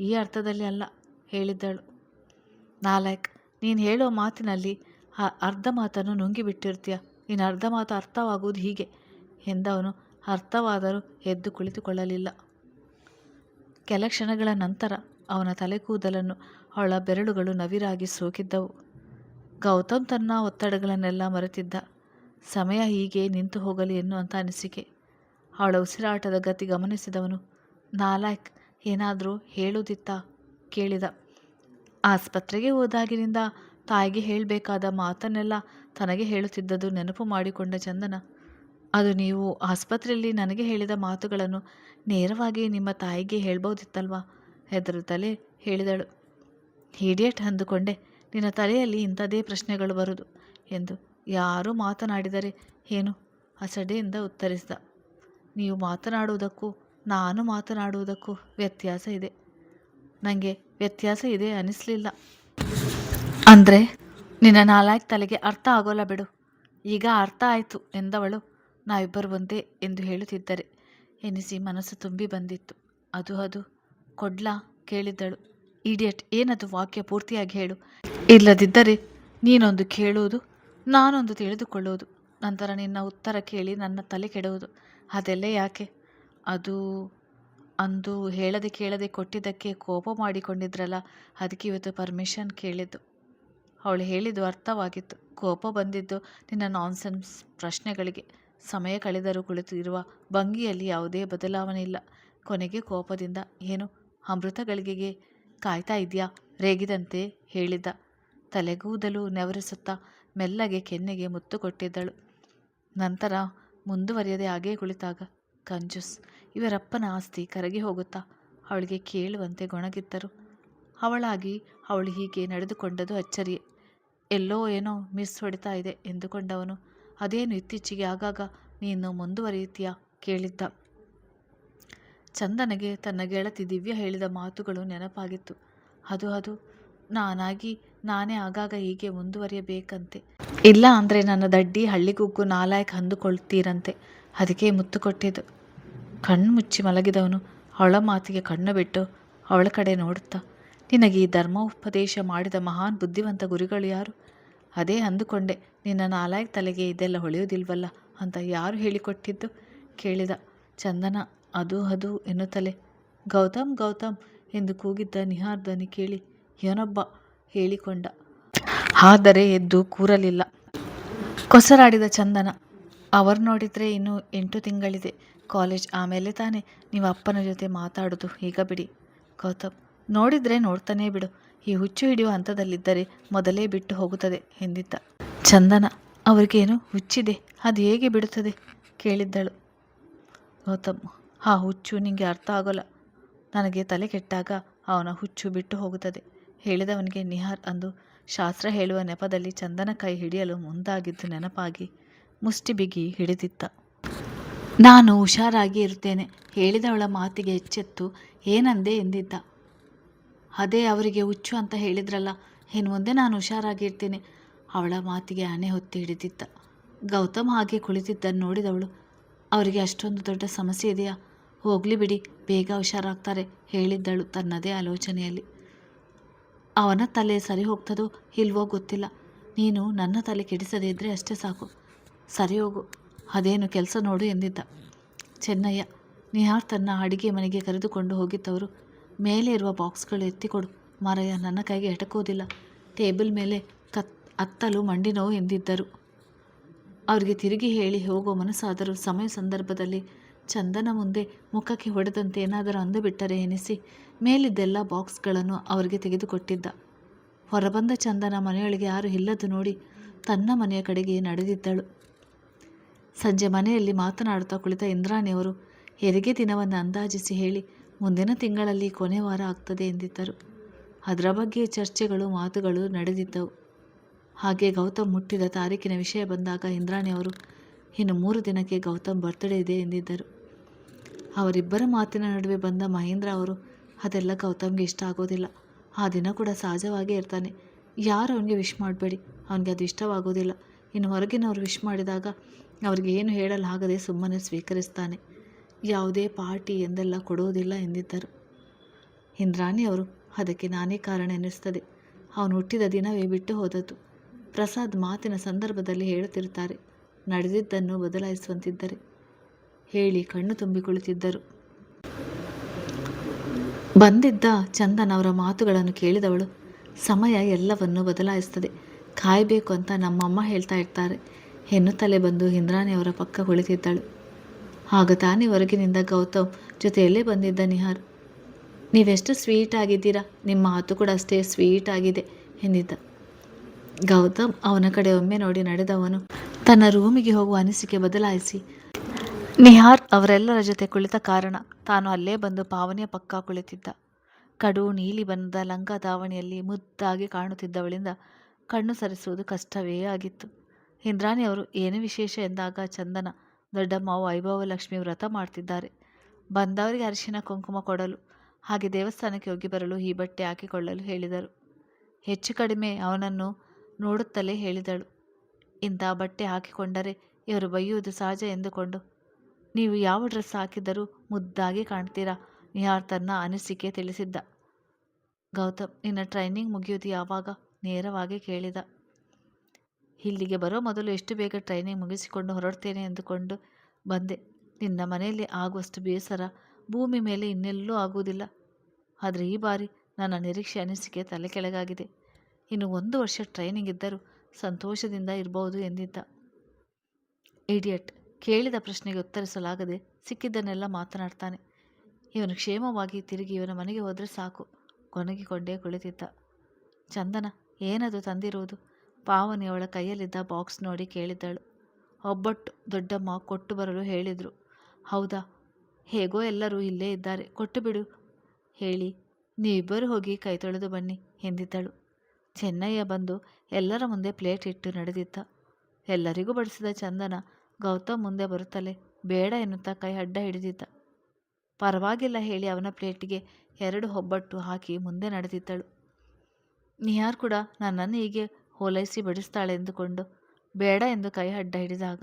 Speaker 1: ಈ ಅರ್ಥದಲ್ಲಿ ಅಲ್ಲ, ಹೇಳಿದ್ದಳು. ನಾಲ್ಕ್, ನೀನು ಹೇಳೋ ಮಾತಿನಲ್ಲಿ ಆ ಅರ್ಧ ಮಾತನ್ನು ನುಂಗಿಬಿಟ್ಟಿರ್ತೀಯ ನೀನು ಅರ್ಧ ಮಾತು ಅರ್ಥವಾಗುವುದು ಹೀಗೆ. ಎಂದವನು ಅರ್ಥವಾದರೂ ಎದ್ದು ಕುಳಿತುಕೊಳ್ಳಲಿಲ್ಲ. ಕೆಲ ಕ್ಷಣಗಳ ನಂತರ ಅವನ ತಲೆ ಕೂದಲನ್ನು ಅವಳ ಬೆರಳುಗಳು ನವಿರಾಗಿ ಸೋಕಿದ್ದವು. ಗೌತಮ್ ತನ್ನ ಒತ್ತಡಗಳನ್ನೆಲ್ಲ ಮರೆತಿದ್ದ. ಸಮಯ ಹೀಗೆ ನಿಂತು ಹೋಗಲಿ ಎನ್ನುವಂಥ ಅನಿಸಿಕೆ. ಅವಳ ಉಸಿರಾಟದ ಗತಿ ಗಮನಿಸಿದವನು. ನಾಲಾಯಕ್, ಏನಾದರೂ ಹೇಳುವುದಿತ್ತಾ? ಕೇಳಿದ. ಆಸ್ಪತ್ರೆಗೆ ಹೋದಾಗಿನಿಂದ ತಾಯಿಗೆ ಹೇಳಬೇಕಾದ ಮಾತನ್ನೆಲ್ಲ ತನಗೆ ಹೇಳುತ್ತಿದ್ದದ್ದು ನೆನಪು ಮಾಡಿಕೊಂಡ ಚಂದನ. ಅದು ನೀವು ಆಸ್ಪತ್ರೆಯಲ್ಲಿ ನನಗೆ ಹೇಳಿದ ಮಾತುಗಳನ್ನು ನೇರವಾಗಿ ನಿಮ್ಮ ತಾಯಿಗೆ ಹೇಳ್ಬೋದಿತ್ತಲ್ವಾ ಹೆದರುತ್ತಲೇ ಹೇಳಿದಳು. ಹಿಡಿಯಟ್ ಅಂದುಕೊಂಡೆ, ನಿನ್ನ ತಲೆಯಲ್ಲಿ ಇಂಥದೇ ಪ್ರಶ್ನೆಗಳು ಬರುವುದು ಎಂದು. ಯಾರು ಮಾತನಾಡಿದರೆ ಏನು? ಅಸಡೆಯಿಂದ ಉತ್ತರಿಸಿದ. ನೀವು ಮಾತನಾಡುವುದಕ್ಕೂ ನಾನು ಮಾತನಾಡುವುದಕ್ಕೂ ವ್ಯತ್ಯಾಸ ಇದೆ. ನನಗೆ ವ್ಯತ್ಯಾಸ ಇದೆ ಅನಿಸ್ಲಿಲ್ಲ. ಅಂದರೆ ನಿನ್ನ ನಾಲ್ಕು ತಲೆಗೆ ಅರ್ಥ ಆಗೋಲ್ಲ ಬಿಡು. ಈಗ ಅರ್ಥ ಆಯಿತು ಎಂದವಳು ನಾವಿಬ್ಬರು ಒಂದೇ ಎಂದು ಹೇಳುತ್ತಿದ್ದರೆ. ಎನಿಸಿ ಮನಸ್ಸು ತುಂಬಿ ಬಂದಿತ್ತು. ಅದು ಅದು ಕೊಡ್ಲಾ ಕೇಳಿದ್ದಳು. ಇಡಿಯಟ್ ಏನದು ವಾಕ್ಯ ಪೂರ್ತಿಯಾಗಿ ಹೇಳು. ಇಲ್ಲದಿದ್ದರೆ ನೀನೊಂದು ಕೇಳುವುದು ನಾನೊಂದು ತಿಳಿದುಕೊಳ್ಳುವುದು. ನಂತರ ನಿನ್ನ ಉತ್ತರ ಕೇಳಿ ನನ್ನ ತಲೆ ಕೆಡುವುದು. ಅದೆಲ್ಲ ಯಾಕೆ? ಅದು ಅಂದು ಹೇಳದೆ ಕೇಳದೆ ಕೊಟ್ಟಿದ್ದಕ್ಕೆ ಕೋಪ ಮಾಡಿಕೊಂಡಿದ್ರಲ್ಲ, ಅದಕ್ಕೆ ಇವತ್ತು ಪರ್ಮಿಷನ್ ಕೇಳಿದ್ದು. ಅವಳು ಹೇಳಿದ್ದು ಅರ್ಥವಾಗಿತ್ತು. ಕೋಪ ಬಂದಿದ್ದು ನಿನ್ನ ನಾನ್ಸೆನ್ಸ್ ಪ್ರಶ್ನೆಗಳಿಗೆ. ಸಮಯ ಕಳೆದರೂ ಕುಳಿತಿರುವ ಭಂಗಿಯಲ್ಲಿ ಯಾವುದೇ ಬದಲಾವಣೆ ಇಲ್ಲ ಕೊನೆಗೆ ಕೋಪದಿಂದ, ಏನು ಅಮೃತಗಳಿಗೆಗೆ ಕಾಯ್ತಾ ಇದೆಯಾ ರೇಗಿದಂತೆ ಹೇಳಿದ್ದ ತಲೆಗೂದಲು ನೆವರಿಸುತ್ತಾ ಮೆಲ್ಲಗೆ ಕೆನ್ನೆಗೆ ಮುತ್ತು ಕೊಟ್ಟಿದ್ದಳು. ನಂತರ ಮುಂದುವರಿಯದೆ ಹಾಗೇ ಕುಳಿತಾಗ, ಕಂಜುಸ್, ಇವರಪ್ಪನ ಆಸ್ತಿ ಕರಗಿ ಹೋಗುತ್ತಾ? ಅವಳಿಗೆ ಕೇಳುವಂತೆ ಗೊಣಗಿದ್ದರು. ಅವಳಾಗಿ ಅವಳು ಹೀಗೆ ನಡೆದುಕೊಂಡದು ಅಚ್ಚರಿ ಎಲ್ಲೋ ಏನೋ ಮಿಸ್ ಹೊಡಿತಾ ಇದೆ ಎಂದುಕೊಂಡವನು. ಅದೇನು ಇತ್ತೀಚೆಗೆ ಆಗಾಗ ನೀನು ಮುಂದುವರಿಯುತ್ತೀಯಾ? ಕೇಳಿದ್ದ. ಚಂದನಗೆ ತನ್ನ ಗೆಳತಿ ದಿವ್ಯ ಹೇಳಿದ ಮಾತುಗಳು ನೆನಪಾಗಿತ್ತು. ಅದು ಅದು, ನಾನಾಗಿ ನಾನೇ ಆಗಾಗ ಹೀಗೆ ಮುಂದುವರಿಯಬೇಕಂತೆ. ಇಲ್ಲ ಅಂದರೆ ನನ್ನ ದಡ್ಡಿ ಹಳ್ಳಿಗುಗ್ಗು ನಾಲಾಯಕ್ ಅಂದುಕೊಳ್ತೀರಂತೆ. ಅದಕ್ಕೆ ಮುತ್ತು ಕೊಟ್ಟಿದ್ದು. ಕಣ್ಣು ಮುಚ್ಚಿ ಮಲಗಿದವನು ಅವಳ ಮಾತಿಗೆ ಕಣ್ಣು ಬಿಟ್ಟು ಅವಳ ಕಡೆ ನೋಡುತ್ತಾ, ನಿನಗೆ ಈ ಧರ್ಮೋಪದೇಶ ಮಾಡಿದ ಮಹಾನ್ ಬುದ್ಧಿವಂತ ಗುರುಗಳು ಯಾರು? ಅದೇ ಅಂದುಕೊಂಡೆ, ನಿನ್ನ ನಾಲಾಯಕ್ ತಲೆಗೆ ಇದೆಲ್ಲ ಹೊಳೆಯೋದಿಲ್ವಲ್ಲ ಅಂತ ಯಾರು ಹೇಳಿಕೊಟ್ಟಿದ್ದು? ಕೇಳಿದ, ಚಂದನ, ಅದು ಅದು ಎನ್ನುತ್ತಲೇ. ಗೌತಮ್ ಗೌತಮ್ ಎಂದು ಕೂಗಿದ್ದ ನಿಹಾರ್ ಕೇಳಿ, ಏನೊಬ್ಬ ಹೇಳಿಕೊಂಡ. ಆದರೆ ಎದ್ದು ಕೂರಲಿಲ್ಲ. ಕೊಸರಾಡಿದ ಚಂದನ. ಅವರು ನೋಡಿದರೆ ಇನ್ನೂ ಎಂಟು ತಿಂಗಳಿದೆ. ಕಾಲೇಜ್ ಆಮೇಲೆ ತಾನೇ ನೀವು ಅಪ್ಪನ ಜೊತೆ ಮಾತಾಡೋದು. ಈಗ ಬಿಡಿ. ಗೌತಮ್, ನೋಡಿದರೆ ನೋಡ್ತಾನೇ ಬಿಡು. ಈ ಹುಚ್ಚು ಹಿಡಿಯುವ ಹಂತದಲ್ಲಿದ್ದರೆ ಮೊದಲೇ ಬಿಟ್ಟು ಹೋಗುತ್ತದೆ ಎಂದಿದ್ದ. ಚಂದನ, ಅವರಿಗೇನು ಹುಚ್ಚಿದೆ? ಅದು ಹೇಗೆ ಬಿಡುತ್ತದೆ? ಕೇಳಿದ್ದಳು. ಗೌತಮ್, ಆ ಹುಚ್ಚು ನಿಮಗೆ ಅರ್ಥ ಆಗೋಲ್ಲ. ನನಗೆ ತಲೆ ಕೆಟ್ಟಾಗ ಅವನ ಹುಚ್ಚು ಬಿಟ್ಟು ಹೋಗುತ್ತದೆ. ಹೇಳಿದವನಿಗೆ ನಿಹಾರ್ ಅಂದು ಶಾಸ್ತ್ರ ಹೇಳುವ ನೆಪದಲ್ಲಿ ಚಂದನ ಕೈ ಹಿಡಿಯಲು ಮುಂದಾಗಿದ್ದು ನೆನಪಾಗಿ ಮುಷ್ಟಿ ಬಿಗಿ ಹಿಡಿದಿತ್ತ. ನಾನು ಹುಷಾರಾಗಿ ಇರುತ್ತೇನೆ. ಹೇಳಿದವಳ ಮಾತಿಗೆ ಎಚ್ಚೆತ್ತು. ಏನಂದೆ? ಎಂದಿದ್ದ. ಅದೇ ಅವರಿಗೆ ಹುಚ್ಚು ಅಂತ ಹೇಳಿದ್ರಲ್ಲ. ಇನ್ನು ಮುಂದೆ ನಾನು ಹುಷಾರಾಗಿರ್ತೀನಿ ಅವಳ ಮಾತಿಗೆ ಆನೆ ಹೊತ್ತಿ ಹಿಡಿದಿದ್ದ ಗೌತಮ್ ಹಾಗೆ ಕುಳಿತಿದ್ದನ್ನು ನೋಡಿದವಳು. ಅವರಿಗೆ ಅಷ್ಟೊಂದು ದೊಡ್ಡ ಸಮಸ್ಯೆ ಇದೆಯಾ? ಹೋಗಲಿ ಬಿಡಿ. ಬೇಗ ಹುಷಾರಾಗ್ತಾರೆ, ಹೇಳಿದ್ದಳು ತನ್ನದೇ ಆಲೋಚನೆಯಲ್ಲಿ. ಅವನ ತಲೆ ಸರಿ ಹೋಗ್ತದೋ ಇಲ್ವೋ ಗೊತ್ತಿಲ್ಲ. ನೀನು ನನ್ನ ತಲೆ ಕೆಡಿಸದೇ ಇದ್ದರೆ ಅಷ್ಟೇ ಸಾಕು. ಸರಿ ಹೋಗು. ಅದೇನು ಕೆಲಸ ನೋಡು ಎಂದಿದ್ದ. ಚೆನ್ನಯ್ಯ, ನಿಹಾರ್ ತನ್ನ ಅಡಿಗೆ ಮನೆಗೆ ಕರೆದುಕೊಂಡು ಹೋಗಿದ್ದವರು. ಮೇಲೆ ಇರುವ ಬಾಕ್ಸ್ಗಳು ಎತ್ತಿಕೊಡು. ಮಾರಯ್ಯ, ನನ್ನ ಕೈಗೆ ಎಟಕೋದಿಲ್ಲ. ಟೇಬಲ್ ಮೇಲೆ ಕತ್, ಅತ್ತಲು ಮಂಡಿ ನೋವು ಎಂದಿದ್ದರು. ಅವರಿಗೆ ತಿರುಗಿ ಹೇಳಿ ಹೋಗೋ ಮನಸ್ಸಾದರೂ ಸಮಯ ಸಂದರ್ಭದಲ್ಲಿ ಚಂದನ ಮುಂದೆ ಮುಖಕ್ಕೆ ಹೊಡೆದಂತೆ ಏನಾದರೂ ಅಂದುಬಿಟ್ಟರೆ ಎನಿಸಿ ಮೇಲಿದ್ದೆಲ್ಲ ಬಾಕ್ಸ್ಗಳನ್ನು ಅವರಿಗೆ ತೆಗೆದುಕೊಟ್ಟಿದ್ದ. ಹೊರಬಂದ ಚಂದನ ಮನೆಯೊಳಗೆ ಯಾರು ಇಲ್ಲದು ನೋಡಿ ತನ್ನ ಮನೆಯ ಕಡೆಗೆ ನಡೆದಿದ್ದಳು. ಸಂಜೆ ಮನೆಯಲ್ಲಿ ಮಾತನಾಡುತ್ತಾ ಕುಳಿತ ಇಂದ್ರಾಣಿಯವರು ಹೆರಿಗೆ ದಿನವನ್ನು ಅಂದಾಜಿಸಿ ಹೇಳಿ ಮುಂದಿನ ತಿಂಗಳಲ್ಲಿ ಕೊನೆ ವಾರ ಆಗ್ತದೆ ಎಂದಿದ್ದರು. ಅದರ ಬಗ್ಗೆ ಚರ್ಚೆಗಳು ಮಾತುಗಳು ನಡೆದಿದ್ದವು. ಹಾಗೆ ಗೌತಮ್ ಮುಟ್ಟಿದ ತಾರೀಕಿನ ವಿಷಯ ಬಂದಾಗ ಇಂದ್ರಾಣಿಯವರು ಇನ್ನು ಮೂರು ದಿನಕ್ಕೆ ಗೌತಮ್ ಬರ್ತ್ಡೇ ಇದೆ ಎಂದಿದ್ದರು. ಅವರಿಬ್ಬರ ಮಾತಿನ ನಡುವೆ ಬಂದ ಮಹೇಂದ್ರ ಅವರು, ಅದೆಲ್ಲ ಗೌತಮ್ಗೆ ಇಷ್ಟ ಆಗೋದಿಲ್ಲ. ಆ ದಿನ ಕೂಡ ಸಹಜವಾಗೇ ಇರ್ತಾನೆ. ಯಾರು ಅವನಿಗೆ ವಿಶ್ ಮಾಡಬೇಡಿ. ಅವನಿಗೆ ಅದು ಇಷ್ಟವಾಗೋದಿಲ್ಲ. ಇನ್ನು ಹೊರಗಿನವರು ವಿಶ್ ಮಾಡಿದಾಗ ಅವ್ರಿಗೆ ಏನು ಹೇಳಲಾಗದೆ ಸುಮ್ಮನೆ ಸ್ವೀಕರಿಸ್ತಾನೆ. ಯಾವುದೇ ಪಾರ್ಟಿ ಎಂದೆಲ್ಲ ಕೊಡುವುದಿಲ್ಲ ಎಂದಿದ್ದರು. ಇಂದ್ರಾಣಿ ಅವರು, ಅದಕ್ಕೆ ನಾನೇ ಕಾರಣ ಎನಿಸ್ತದೆ. ಅವನು ಹುಟ್ಟಿದ ದಿನವೇ ಬಿಟ್ಟು ಹೋದದ್ದು. ಪ್ರಸಾದ್ ಮಾತಿನ ಸಂದರ್ಭದಲ್ಲಿ ಹೇಳುತ್ತಿರುತ್ತಾರೆ ನಡೆದಿದ್ದನ್ನು ಬದಲಾಯಿಸುವಂತಿದ್ದರೆ. ಹೇಳಿ ಕಣ್ಣು ತುಂಬಿಕೊಳ್ಳುತ್ತಿದ್ದರು. ಬಂದಿದ್ದ ಚಂದನ್ ಅವರ ಮಾತುಗಳನ್ನು ಕೇಳಿದವಳು, ಸಮಯ ಎಲ್ಲವನ್ನು ಬದಲಾಯಿಸ್ತದೆ ಕಾಯಬೇಕು ಅಂತ ನಮ್ಮಮ್ಮ ಹೇಳ್ತಾ ಇರ್ತಾರೆ. ಎನ್ನುತ್ತಲೇ ಬಂದು ಇಂದ್ರಾಣಿಯವರ ಪಕ್ಕ ಕುಳಿತಿದ್ದಳು. ಆಗ ತಾನೇ ಹೊರಗಿನಿಂದ ಗೌತಮ್ ಜೊತೆಯಲ್ಲೇ ಬಂದಿದ್ದ ನಿಹಾರ್. ನೀವೆಷ್ಟು ಸ್ವೀಟ್ ಆಗಿದ್ದೀರಾ? ನಿಮ್ಮ ಮಾತು ಕೂಡ ಅಷ್ಟೇ ಸ್ವೀಟ್ ಆಗಿದೆ ಎಂದಿದ್ದ. ಗೌತಮ್ ಅವನ ಕಡೆ ಒಮ್ಮೆ ನೋಡಿ ನಡೆದವನು, ತನ್ನ ರೂಮಿಗೆ ಹೋಗುವ ಅನಿಸಿಕೆ ಬದಲಾಯಿಸಿ ನಿಹಾರ್ ಅವರೆಲ್ಲರ ಜೊತೆ ಕುಳಿತ ಕಾರಣ ತಾನು ಅಲ್ಲೇ ಬಂದು ಪಾವನಿಯ ಪಕ್ಕ ಕುಳಿತಿದ್ದ. ಕಡು ನೀಲಿ ಬಣ್ಣದ ಲಂಗ ದಾವಣಿಯಲ್ಲಿ ಮುದ್ದಾಗಿ ಕಾಣುತ್ತಿದ್ದವಳಿಂದ ಕಣ್ಣು ಸರಿಸುವುದು ಕಷ್ಟವೇ ಆಗಿತ್ತು. ಇಂದ್ರಾಣಿ ಅವರು, ಏನು ವಿಶೇಷ? ಎಂದಾಗ ಚಂದನ, ದೊಡ್ಡಮ್ಮವು ವೈಭವ ಲಕ್ಷ್ಮಿ ವ್ರತ ಮಾಡ್ತಿದ್ದಾರೆ. ಬಂದವರಿಗೆ ಅರಿಶಿನ, ಕುಂಕುಮ ಕೊಡಲು, ಹಾಗೆ ದೇವಸ್ಥಾನಕ್ಕೆ ಹೋಗಿ ಬರಲು ಈ ಬಟ್ಟೆ ಹಾಕಿಕೊಳ್ಳಲು ಹೇಳಿದರು. ಹೆಚ್ಚು ಕಡಿಮೆ ಅವನನ್ನು ನೋಡುತ್ತಲೇ ಹೇಳಿದಳು. ಇಂಥ ಬಟ್ಟೆ ಹಾಕಿಕೊಂಡರೆ ಇವರು ಬೈಯುವುದು ಸಹಜ ಎಂದುಕೊಂಡು ನೀವು ಯಾವ ಡ್ರೆಸ್ ಹಾಕಿದರೂ ಮುದ್ದಾಗಿ ಕಾಣ್ತೀರಾ? ನಿಹಾರ್ ತನ್ನ ಅನಿಸಿಕೆ ತಿಳಿಸಿದ್ದ? ಗೌತಮ್ ನಿನ್ನ ಟ್ರೈನಿಂಗ್ ಮುಗಿಯೋದು ಯಾವಾಗ? ನೇರವಾಗಿ ಕೇಳಿದ. ಇಲ್ಲಿಗೆ ಬರೋ ಮೊದಲು ಎಷ್ಟು ಬೇಗ ಟ್ರೈನಿಂಗ್ ಮುಗಿಸಿಕೊಂಡು ಹೊರಡ್ತೇನೆ ಎಂದುಕೊಂಡು ಬಂದೆ. ನಿನ್ನ ಮನೆಯಲ್ಲಿ ಆಗುವಷ್ಟು ಬೇಸರ ಭೂಮಿ ಮೇಲೆ ಇನ್ನೆಲ್ಲೂ ಆಗುವುದಿಲ್ಲ. ಆದರೆ ಈ ಬಾರಿ ನನ್ನ ನಿರೀಕ್ಷೆ ಅನಿಸಿಕೆ ತಲೆ ಕೆಳಗಾಗಿದೆ. ಇನ್ನು ಒಂದು ವರ್ಷ ಟ್ರೈನಿಂಗ್ ಇದ್ದರೂ ಸಂತೋಷದಿಂದ ಇರಬಹುದು ಎಂದಿದ್ದ. ಇಡಿಯಟ್ ಕೇಳಿದ ಪ್ರಶ್ನೆಗೆ ಉತ್ತರಿಸಲಾಗದೆ ಸಿಕ್ಕಿದ್ದನ್ನೆಲ್ಲ ಮಾತನಾಡ್ತಾನೆ. ಇವನು ಕ್ಷೇಮವಾಗಿ ತಿರುಗಿ ಇವನ ಮನೆಗೆ ಹೋದರೆ ಸಾಕು. ಕೊನಗಿಕೊಂಡೇ ಕುಳಿತಿದ್ದ. ಚಂದನ, ಏನದು ತಂದಿರುವುದು ಪಾವನಿ ಅವಳ ಕೈಯಲ್ಲಿದ್ದ ಬಾಕ್ಸ್ ನೋಡಿ ಕೇಳಿದ್ದಳು. ಒಬ್ಬಟ್ಟು ದೊಡ್ಡಮ್ಮ ಕೊಟ್ಟು ಬರಲು ಹೇಳಿದರು. ಹೌದಾ? ಹೇಗೋ ಎಲ್ಲರೂ ಇಲ್ಲೇ ಇದ್ದಾರೆ. ಕೊಟ್ಟು ಬಿಡು. ಹೇಳಿ, ನೀವಿಬ್ಬರು ಹೋಗಿ ಕೈ ತೊಳೆದು ಬನ್ನಿ ಎಂದಿದ್ದಳು. ಚೆನ್ನಯ್ಯ ಬಂದು ಎಲ್ಲರ ಮುಂದೆ ಪ್ಲೇಟ್ ಇಟ್ಟು ನಡೆದಿದ್ದ. ಎಲ್ಲರಿಗೂ ಬಡಿಸಿದ ಚಂದನ ಗೌತಮ್ ಮುಂದೆ ಬರುತ್ತಲೇ. ಬೇಡ ಎನ್ನುತ್ತಾ ಕೈ ಅಡ್ಡ ಹಿಡಿದಿದ್ದ. ಪರವಾಗಿಲ್ಲ ಹೇಳಿ ಅವನ ಪ್ಲೇಟಿಗೆ ಎರಡು ಒಬ್ಬಟ್ಟು ಹಾಕಿ ಮುಂದೆ ನಡೆದಿದ್ದಳು. ನಿಹಾರ್ ಕೂಡ ನನ್ನನ್ನು ಹೀಗೆ ಓಲೈಸಿ ಬಡಿಸ್ತಾಳೆ ಎಂದುಕೊಂಡು ಬೇಡ ಎಂದು ಕೈ ಅಡ್ಡ ಹಿಡಿದಾಗ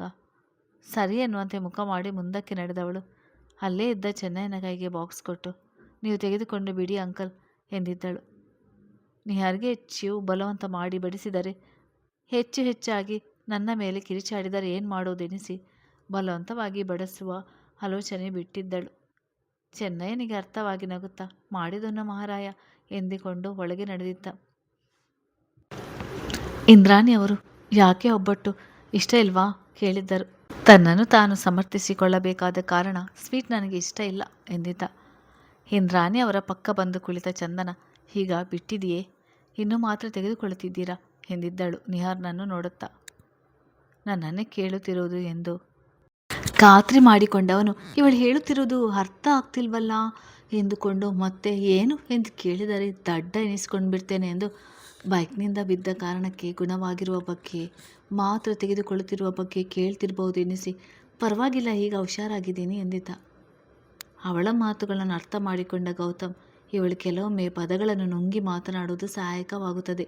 Speaker 1: ಸರಿ ಎನ್ನುವಂತೆ ಮುಖ ಮಾಡಿ ಮುಂದಕ್ಕೆ ನಡೆದವಳು. ಅಲ್ಲೇ ಇದ್ದ ಚೆನ್ನೈನ ಕೈಗೆ ಬಾಕ್ಸ್ ಕೊಟ್ಟು, ನೀವು ತೆಗೆದುಕೊಂಡು ಬಿಡಿ ಅಂಕಲ್, ಎಂದಿದ್ದಳು. ನಿಹಾರ್ಗೆ ಹೆಚ್ಚು ಬಲವಂತ ಮಾಡಿ ಬಡಿಸಿದರೆ ಹೆಚ್ಚು ಹೆಚ್ಚಾಗಿ ನನ್ನ ಮೇಲೆ ಕಿರಿಚಾಡಿದರೆ ಏನು ಮಾಡೋದೆನಿಸಿ? ಬಲವಂತವಾಗಿ ಬಡಿಸುವ ಆಲೋಚನೆ ಬಿಟ್ಟಿದ್ದಳು. ಚೆನ್ನಯ್ಯನಿಗೆ ಅರ್ಥವಾಗಿ ನಗುತ್ತಾ ಮಾಡಿದನು ಮಹಾರಾಯ ಎಂದಿಕೊಂಡು ಒಳಗೆ ನಡೆದಿದ್ದ. ಇಂದ್ರಾಣಿ ಅವರು, ಯಾಕೆ ಒಬ್ಬಟ್ಟು? ಇಷ್ಟ ಇಲ್ವಾ? ಕೇಳಿದ್ದರು. ತನ್ನನ್ನು ತಾನು ಸಮರ್ಥಿಸಿಕೊಳ್ಳಬೇಕಾದ ಕಾರಣ ಸ್ವೀಟ್ ನನಗೆ ಇಷ್ಟ ಇಲ್ಲ ಎಂದಿದ್ದ. ಇಂದ್ರಾಣಿ ಅವರ ಪಕ್ಕ ಬಂದು ಕುಳಿತ ಚಂದನ ಈಗ ಬಿಟ್ಟಿದೆಯೇ? ಇನ್ನು ಮಾತ್ರ ತೆಗೆದುಕೊಳ್ಳುತ್ತಿದ್ದೀರಾ? ಎಂದಿದ್ದಳು. ನಿಹಾರ್ನನ್ನು ನೋಡುತ್ತಾ. ನನ್ನನ್ನೇ ಕೇಳುತ್ತಿರುವುದು ಎಂದು. ಖಾತ್ರಿ ಮಾಡಿಕೊಂಡವನು, ಇವಳು ಹೇಳುತ್ತಿರುವುದು ಅರ್ಥ ಆಗ್ತಿಲ್ವಲ್ಲ? ಎಂದುಕೊಂಡು, ಮತ್ತೆ ಏನು? ಎಂದು ಕೇಳಿದರೆ, ದಡ್ಡ ಎನಿಸ್ಕೊಂಡು ಬಿಡ್ತೇನೆ ಎಂದು. ಬೈಕ್ನಿಂದ ಬಿದ್ದ ಕಾರಣಕ್ಕೆ ಗುಣವಾಗಿರುವ ಬಗ್ಗೆ, ಮಾತ್ರ ತೆಗೆದುಕೊಳ್ಳುತ್ತಿರುವ ಬಗ್ಗೆ ಕೇಳ್ತಿರ್ಬೋದು ಎನಿಸಿ ಪರವಾಗಿಲ್ಲ, ಈಗ ಹುಷಾರಾಗಿದ್ದೀನಿ ಎಂದಿದ್ದ. ಅವಳ ಮಾತುಗಳನ್ನು ಅರ್ಥ ಮಾಡಿಕೊಂಡ ಗೌತಮ್, ಇವಳು ಕೆಲವೊಮ್ಮೆ ಪದಗಳನ್ನು ನುಂಗಿ ಮಾತನಾಡುವುದು ಸಹಾಯಕವಾಗುತ್ತದೆ.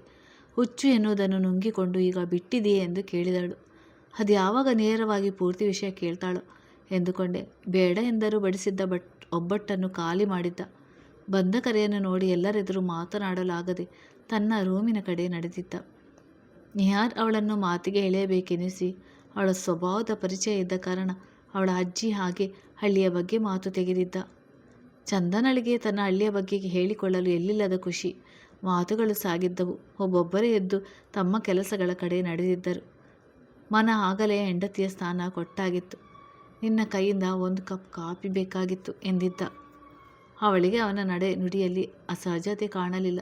Speaker 1: ಹುಚ್ಚು ಎನ್ನುವುದನ್ನು ನುಂಗಿಕೊಂಡು ಈಗ ಬಿಟ್ಟಿದೆಯೇ ಎಂದು ಕೇಳಿದಳು. ಅದು ಯಾವಾಗ ನೇರವಾಗಿ ಪೂರ್ತಿ ವಿಷಯ ಕೇಳ್ತಾಳೋ ಎಂದುಕೊಂಡೆ. ಬೇಡ ಎಂದರೂ ಬಡಿಸಿದ್ದ ಬಟ್ ಒಬ್ಬಟ್ಟನ್ನು ಖಾಲಿ ಮಾಡಿದ್ದ. ಬಂದ ಕರೆಯನ್ನು ನೋಡಿ ಎಲ್ಲರೆದುರು ಮಾತನಾಡಲಾಗದೆ ತನ್ನ ರೂಮಿನ ಕಡೆ ನಡೆದಿದ್ದ. ನಿಹಾರ್ ಅವಳನ್ನು ಮಾತಿಗೆ ಎಳೆಯಬೇಕೆನಿಸಿ ಅವಳ ಸ್ವಭಾವದ ಪರಿಚಯ ಇದ್ದ ಕಾರಣ ಅವಳ ಅಜ್ಜಿ ಹಾಗೆ ಹಳ್ಳಿಯ ಬಗ್ಗೆ ಮಾತು ತೆಗೆದಿದ್ದ. ಚಂದನಳಿಗೆ ತನ್ನ ಹಳ್ಳಿಯ ಬಗ್ಗೆ ಹೇಳಿಕೊಳ್ಳಲು ಎಲ್ಲಿಲ್ಲದ ಖುಷಿ. ಮಾತುಗಳು ಸಾಗಿದ್ದವು. ಒಬ್ಬೊಬ್ಬರೇ ಎದ್ದು ತಮ್ಮ ಕೆಲಸಗಳ ಕಡೆ ನಡೆದಿದ್ದರು. ಮನ ಆಗಲೇ ಹೆಂಡತಿಯ ಸ್ಥಾನ ಕೊಟ್ಟಾಗಿತ್ತು. ನಿನ್ನ ಕೈಯಿಂದ ಒಂದು ಕಪ್ ಕಾಫಿ ಬೇಕಾಗಿತ್ತು ಎಂದಿದ್ದ. ಅವಳಿಗೆ ಅವನ ನಡೆ ನುಡಿಯಲ್ಲಿ ಅಸಹಜತೆ ಕಾಣಲಿಲ್ಲ.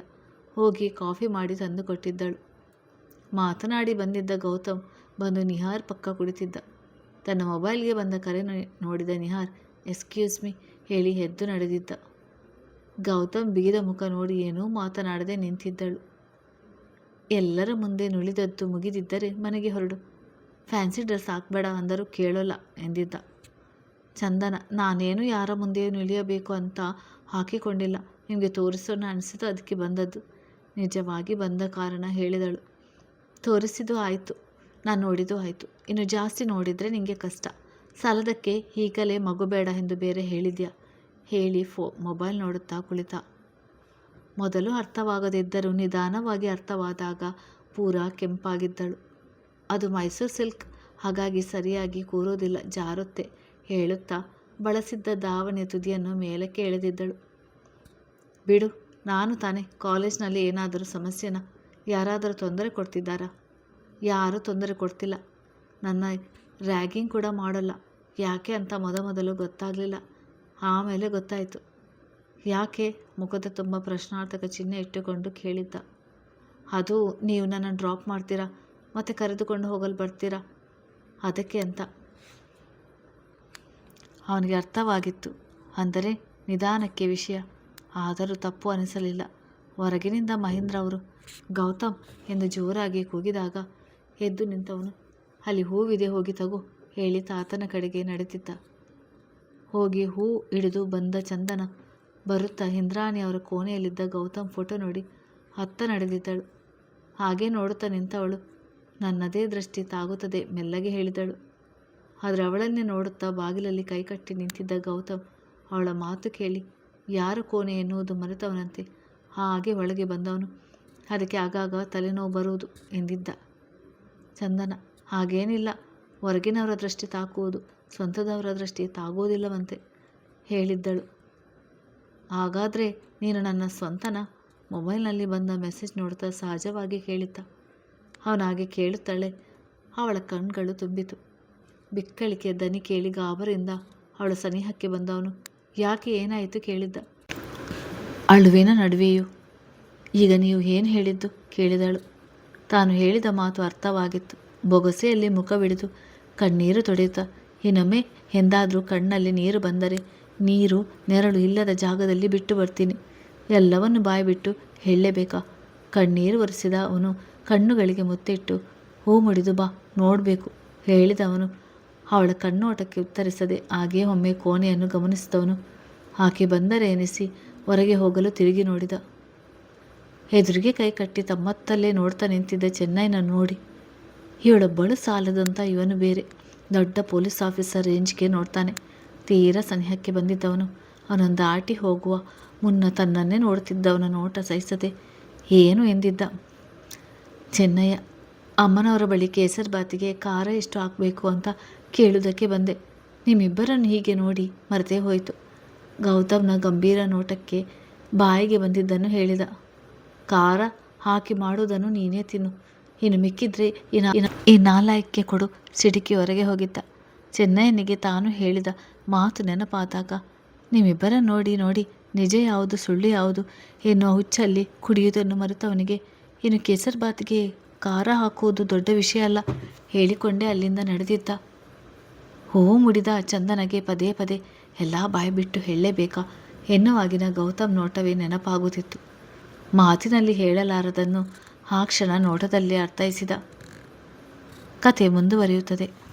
Speaker 1: ಹೋಗಿ ಕಾಫಿ ಮಾಡಿ ತಂದು ಕೊಟ್ಟಿದ್ದಳು. ಮಾತನಾಡಿ ಬಂದಿದ್ದ ಗೌತಮ್ ಬಂದು ನಿಹಾರ್ ಪಕ್ಕ ಕುಳಿತಿದ್ದ. ತನ್ನ ಮೊಬೈಲ್ಗೆ ಬಂದ ಕರೆ ನೋಡಿದ ನಿಹಾರ್, ಎಸ್ಕ್ಯೂಸ್ ಮಿ, ಹೇಳಿ ಎದ್ದು ನಡೆದಿದ್ದ. ಗೌತಮ್ ಬೀದ ಮುಖ ನೋಡಿ ಏನೂ ಮಾತನಾಡದೆ ನಿಂತಿದ್ದಳು. ಎಲ್ಲರ ಮುಂದೆ ನುಳಿದದ್ದು ಮುಗಿದಿದ್ದರೆ ಮನೆಗೆ ಹೊರಡು. ಫ್ಯಾನ್ಸಿ ಡ್ರೆಸ್ ಹಾಕಬೇಡ ಅಂದರೂ ಕೇಳೋಲ್ಲ ಎಂದಿದ್ದ. ಚಂದನ, ನಾನೇನು ಯಾರ ಮುಂದೆಯೂ ನಿಳಿಯಬೇಕು ಅಂತ ಹಾಕಿಕೊಂಡಿಲ್ಲ. ನಿಮಗೆ ತೋರಿಸೋಣ ಅನಿಸಿತು ಅದಕ್ಕೆ ಬಂದದ್ದು. ನಿಜವಾಗಿ ಬಂದ ಕಾರಣ ಹೇಳಿದಳು. ತೋರಿಸಿದ್ದು ಆಯಿತು. ನಾನು ನೋಡಿದ್ದು ಆಯಿತು. ಇನ್ನು ಜಾಸ್ತಿ ನೋಡಿದರೆ ನಿಮಗೆ ಕಷ್ಟ. ಸಾಲದಕ್ಕೆ ಈಗಲೇ ಮಗು ಬೇಡ ಎಂದು ಬೇರೆ ಹೇಳಿದ್ಯಾ? ಹೇಳಿ ಫೋ, ಮೊಬೈಲ್ ನೋಡುತ್ತಾ ಕುಳಿತ. ಮೊದಲು ಅರ್ಥವಾಗದಿದ್ದರೂ ನಿಧಾನವಾಗಿ ಅರ್ಥವಾದಾಗ ಪೂರಾ ಕೆಂಪಾಗಿದ್ದಳು. ಅದು ಮೈಸೂರು ಸಿಲ್ಕ್. ಹಾಗಾಗಿ ಸರಿಯಾಗಿ ಕೂರೋದಿಲ್ಲ, ಜಾರುತ್ತೆ, ಹೇಳುತ್ತಾ ಬಳಸಿದ್ದ ದಾವಣಿ ತುದಿಯನ್ನು ಮೇಲಕ್ಕೆ ಎಳೆದಿದ್ದಳು. ಬಿಡು, ನಾನು ತಾನೇ, ಕಾಲೇಜ್ನಲ್ಲಿ ಏನಾದರೂ ಸಮಸ್ಯೆನಾ? ಯಾರಾದರೂ ತೊಂದರೆ ಕೊಡ್ತಿದ್ದಾರಾ? ಯಾರೂ ತೊಂದರೆ ಕೊಡ್ತಿಲ್ಲ. ನನ್ನ ರ್ಯಾಗಿಂಗ್ ಕೂಡ ಮಾಡಲ್ಲ. ಯಾಕೆ ಅಂತ ಮೊದಮೊದಲು ಗೊತ್ತಾಗಲಿಲ್ಲ. ಆಮೇಲೆ ಗೊತ್ತಾಯಿತು. ಯಾಕೆ? ಮುಖದ ತುಂಬ ಪ್ರಶ್ನಾರ್ಥಕ ಚಿಹ್ನೆ ಇಟ್ಟುಕೊಂಡು ಕೇಳಿದ್ದ. ಅದು ನೀವು ನನ್ನ ಡ್ರಾಪ್ ಮಾಡ್ತೀರಾ? ಮತ್ತು ಕರೆದುಕೊಂಡು ಹೋಗಲು ಬರ್ತೀರಾ? ಅದಕ್ಕೆ ಅಂತ. ಅವನಿಗೆ ಅರ್ಥವಾಗಿತ್ತು. ಅಂದರೆ ನಿಧಾನಕ್ಕೆ ವಿಷಯ. ಆದರೂ ತಪ್ಪು ಅನಿಸಲಿಲ್ಲ. ಹೊರಗಿನಿಂದ ಮಹೇಂದ್ರ ಅವರು, ಗೌತಮ್, ಎಂದು ಜೋರಾಗಿ ಕೂಗಿದಾಗ ಎದ್ದು ನಿಂತವನು. ಅಲ್ಲಿ ಹೂವಿದೆ ಹೋಗಿ ತಗೋ ಹೇಳಿ ತಾತನ ಕಡೆಗೆ ನಡೆದಿದ್ದ. ಹೋಗಿ ಹೂ ಹಿಡಿದು ಬಂದ ಚಂದನ ಬರುತ್ತಾ ಇಂದ್ರಾಣಿ ಅವರ ಕೋಣೆಯಲ್ಲಿದ್ದ ಗೌತಮ್ ಫೋಟೋ ನೋಡಿ ಹತ್ತ ನಡೆದಿದ್ದಳು. ಹಾಗೆ ನೋಡುತ್ತಾ ನಿಂತವಳು. ನನ್ನದೇ ದೃಷ್ಟಿ ತಾಗುತ್ತದೆ, ಮೆಲ್ಲಗೆ ಹೇಳಿದಳು. ಆದರೆ ಅವಳನ್ನೇ ನೋಡುತ್ತಾ ಬಾಗಿಲಲ್ಲಿ ಕೈಕಟ್ಟಿ ನಿಂತಿದ್ದ ಗೌತಮ್ ಅವಳ ಮಾತು ಕೇಳಿ, ಯಾರು ಕೋಣೆ ಎನ್ನುವುದು ಮರೆತವನಂತೆ? ಹಾಗೆ ಒಳಗೆ ಬಂದವನು. ಅದಕ್ಕೆ ಆಗಾಗ ತಲೆನೋವು ಬರುವುದು ಎಂದಿದ್ದ ಚಂದನ. ಹಾಗೇನಿಲ್ಲ, ಹೊರಗಿನವರ ದೃಷ್ಟಿ ತಾಕುವುದು, ಸ್ವಂತದವರ ದೃಷ್ಟಿ ತಾಗುವುದಿಲ್ಲವಂತೆ ಹೇಳಿದ್ದಳು. ಹಾಗಾದರೆ ನೀನು ನನ್ನ ಸ್ವಂತನ? ಮೊಬೈಲ್ನಲ್ಲಿ ಬಂದ ಮೆಸೇಜ್ ನೋಡ್ತಾ ಸಹಜವಾಗಿ ಕೇಳಿದ್ದ ಅವನಾಗೆ ಕೇಳುತ್ತಾಳೆ. ಅವಳ ಕಣ್ಗಳು ತುಂಬಿತು. ಬಿಕ್ಕಳಿಕೆ ದನಿ ಕೇಳಿ ಗಾಬರಿಂದ ಅವಳ ಸನಿಹಕ್ಕೆ ಬಂದವನು, ಯಾಕೆ ಏನಾಯಿತು? ಕೇಳಿದ್ದ. ಅಳುವಿನ ನಡುವೆಯೂ. ಈಗ ನೀವು ಏನು ಹೇಳಿದ್ದು? ಕೇಳಿದಳು. ತಾನು ಹೇಳಿದ ಮಾತು ಅರ್ಥವಾಗಿತ್ತು. ಬೊಗಸೆಯಲ್ಲಿ ಮುಖವಿಡಿದು ಕಣ್ಣೀರು ತೊಡೆಯುತ್ತ ಇನ್ನೊಮ್ಮೆ ಎಂದಾದರೂ ಕಣ್ಣಲ್ಲಿ ನೀರು ಬಂದರೆ ನೀರು ನೆರಳು ಇಲ್ಲದ ಜಾಗದಲ್ಲಿ ಬಿಟ್ಟು ಬರ್ತೀನಿ. ಎಲ್ಲವನ್ನು ಬಾಯಿಬಿಟ್ಟು ಹೇಳಲೇಬೇಕಾ? ಕಣ್ಣೀರು ಒರೆಸಿದ ಅವನು ಕಣ್ಣುಗಳಿಗೆ ಮುತ್ತಿಟ್ಟು, ಹೂ ಮುಡಿದು ಬಾ, ನೋಡಬೇಕು, ಹೇಳಿದವನು. ಅವಳ ಕಣ್ಣೋಟಕ್ಕೆ ಉತ್ತರಿಸದೆ ಹಾಗೇ ಒಮ್ಮೆ ಕೋಣೆಯನ್ನು ಗಮನಿಸಿದವನು. ಆಕೆ ಬಂದರೆ ಎನಿಸಿ ಹೊರಗೆ ಹೋಗಲು ತಿರುಗಿ ನೋಡಿದ. ಎದುರಿಗೆ ಕೈ ಕಟ್ಟಿ ತಮ್ಮತ್ತಲ್ಲೇ ನೋಡ್ತಾ ನಿಂತಿದ್ದ ಚೆನ್ನೈನ ನೋಡಿ. ಇವಳೊಬ್ಬಳು ಸಾಲದಂಥ ಇವನು ಬೇರೆ. ದೊಡ್ಡ ಪೊಲೀಸ್ ಆಫೀಸರ್ ರೇಂಜ್ಗೆ ನೋಡ್ತಾನೆ. ತೀರಾ ಸನಿಹಕ್ಕೆ ಬಂದಿದ್ದವನು. ಅವನೊಂದು ಆಟಿ ಹೋಗುವ ಮುನ್ನ ತನ್ನನ್ನೇ ನೋಡ್ತಿದ್ದವನ ನೋಟ ಸಹಿಸದೆ, ಏನು ಎಂದಿದ್ದ? ಚೆನ್ನಯ್ಯ, ಅಮ್ಮನವರ ಬಳಿ ಕೇಸರ್ ಬಾತಿಗೆ ಖಾರ ಎಷ್ಟು ಹಾಕಬೇಕು ಅಂತ ಕೇಳುವುದಕ್ಕೆ ಬಂದೆ. ನಿಮ್ಮಿಬ್ಬರನ್ನು ಹೀಗೆ ನೋಡಿ ಮರೆತೇ ಹೋಯಿತು. ಗೌತಮ್ನ ಗಂಭೀರ ನೋಟಕ್ಕೆ ಬಾಯಿಗೆ ಬಂದಿದ್ದನ್ನು ಹೇಳಿದ. ಖಾರ ಹಾಕಿ ಮಾಡುವುದನ್ನು ನೀನೇ ತಿನ್ನು. ಇನ್ನು ಮಿಕ್ಕಿದ್ರೆ ಈ ನಾಲಾಯಕ್ಕೆ ಕೊಡು, ಸಿಡುಕಿ ಹೊರಗೆ ಹೋಗಿದ್ದ. ಚೆನ್ನಯ್ಯನಿಗೆ ತಾನು ಹೇಳಿದ ಮಾತು ನೆನಪಾದಾಗ ನಿಮ್ಮಿಬ್ಬರ ನೋಡಿ ನೋಡಿ ನಿಜ ಯಾವುದು, ಸುಳ್ಳು ಯಾವುದು ಎನ್ನುವ ಹುಚ್ಚಲ್ಲಿ ಕುಡಿಯುವುದನ್ನು ಮರೆತವನಿಗೆ ಇನ್ನು ಕೇಸರ್ ಬಾತಿಗೆ ಖಾರ ಹಾಕುವುದು ದೊಡ್ಡ ವಿಷಯ ಅಲ್ಲ. ಹೇಳಿಕೊಂಡೇ ಅಲ್ಲಿಂದ ನಡೆದಿದ್ದ. ಹೂ ಮುಡಿದ ಚಂದನಗೆ ಪದೇ ಪದೇ ಎಲ್ಲ ಬಾಯಿ ಬಿಟ್ಟು ಹೇಳಲೇಬೇಕಾ? ಎನ್ನುವಾಗಿನ ಗೌತಮ್ ನೋಟವೇ ನೆನಪಾಗುತ್ತಿತ್ತು. ಮಾತಿನಲ್ಲಿ ಹೇಳಲಾರದನ್ನು ಆ ಕ್ಷಣ ನೋಟದಲ್ಲಿ ಅರ್ಥೈಸಿದ. ಕತೆ ಮುಂದುವರಿಯುತ್ತದೆ.